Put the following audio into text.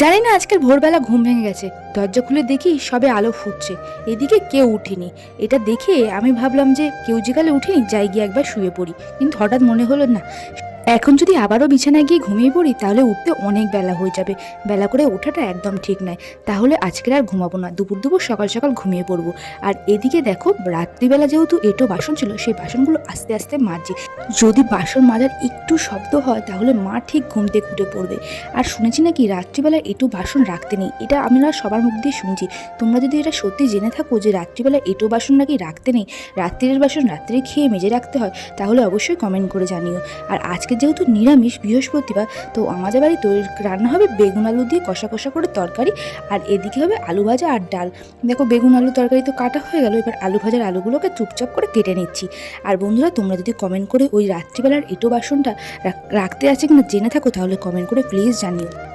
জানি না আজকের ভোরবেলা ঘুম ভেঙে গেছে। দরজা খুলে দেখি সবে আলো ফুটছে। এদিকে কেউ উঠিনি। এটা দেখে আমি ভাবলাম যে কেউ যে যেকালে উঠিনি, যাই গিয়ে একবার শুয়ে পড়ি। কিন্তু হঠাৎ মনে হলো না এখন যদি আবারও বিছানায় গিয়ে ঘুমিয়ে পড়ি, তাহলে উঠতে অনেক বেলা হয়ে যাবে। বেলা করে ওঠাটা একদম ঠিক নয়। তাহলে আজকের আর ঘুমাবো না। দুপুর দুপুর সকাল সকাল ঘুমিয়ে পড়ব। আর এদিকে দেখো, রাত্রিবেলা যেহেতু এটো বাসন ছিল, সেই বাসনগুলো আস্তে আস্তে মাজছি। যদি বাসন মাজার একটু শব্দ হয়, তাহলে মা ঠিক ঘুম থেকে উঠে পড়বে। আর শুনেছি নাকি রাত্রিবেলা এটু বাসন রাখতে নেই? এটা আমরা সবার মুখ দিয়ে শুনছি। তোমরা যদি এটা সত্যি জেনে থাকো যে রাত্রিবেলা এটো বাসন নাকি রাখতে নেই, রাত্রির বাসন রাত্রে খেয়ে মেজে রাখতে হয়, তাহলে অবশ্যই কমেন্ট করে জানিও। আর আজকে যেহেতু নিরামিষ বৃহস্পতিবার, তো আমাদের বাড়ি তৈরি রান্না হবে বেগুন আলু দিয়ে কষা কষা করে তরকারি, আর এদিকে হবে আলু ভাজা আর ডাল। দেখো বেগুন আলু তরকারি তো কাটা হয়ে গেল, এবার আলু ভাজার আলুগুলোকে চুপচাপ করে কেটে নিচ্ছি। আর বন্ধুরা, তোমরা যদি কমেন্ট করে ওই রাত্রিবেলার এটো বাসনটা রাখ- রাখতে আছে কিনা জেনে থাকো, তাহলে কমেন্ট করে প্লিজ জানিও।